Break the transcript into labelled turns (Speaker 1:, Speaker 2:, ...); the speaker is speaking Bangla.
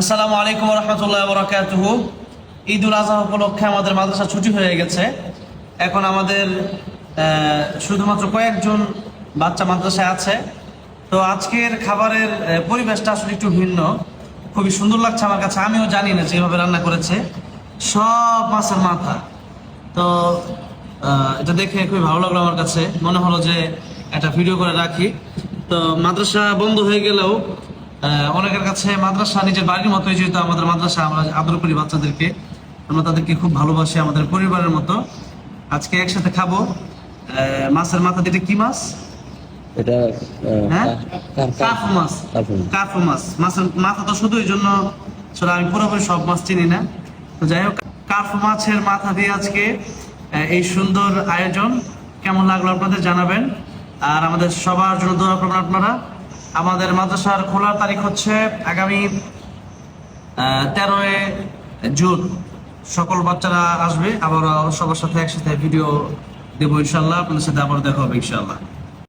Speaker 1: আসসালামু আলাইকুম রহমতুল্লাহ বরাকাতুহু ঈদুল আজহা উপলক্ষে আমাদের মাদ্রাসা ছুটি হয়ে গেছে। এখন আমাদের শুধুমাত্র কয়েকজন বাচ্চা মাদ্রাসায় আছে। তো আজকের খাবারের পরিবেশটা আসলে একটু ভিন্ন। খুবই সুন্দর লাগছে আমার কাছে। আমিও জানি না যেভাবে রান্না করেছে। সব মাছের মাথা। তো এটা দেখে খুবই ভালো লাগল আমার কাছে। মনে হলো যে একটা ভিডিও করে রাখি। তো মাদ্রাসা বন্ধ হয়ে গেলেও অনেকের কাছে মাদ্রাসা নিজের বাড়ির মতোই যেহেতু আমাদের মাদ্রাসা আমরা আদর করি বাচ্চাদেরকে আমরা তাদেরকে খুব ভালোবাসি আমাদের পরিবারের মতো। আজকে একসাথে খাব। মাছের মাথা দিতে কি মাছ?
Speaker 2: এটা
Speaker 1: হ্যাঁ? মাছ।
Speaker 2: কাফু।
Speaker 1: কাফু মাছ। মাছের মাথা তো শুধু এই জন্য আমি পুরোপুরি সব মাছ চিনি না। তো যাই হোক কাফু মাছের মাথা দিয়ে আজকে এই সুন্দর আয়োজন। কেমন লাগল আপনাদের জানাবেন। আর আমাদের সবার জন্য দোয়া করবেন আপনারা। আমাদের মাদ্রাসার খোলার তারিখ হচ্ছে আগামী তেরোই জুন। সকল বাচ্চারা আসবে আবার সবার সাথে একসাথে ভিডিও দেবো ইনশাল্লাহ, আপনাদের সাথে আবার দেখা হবে ইনশাল্লাহ।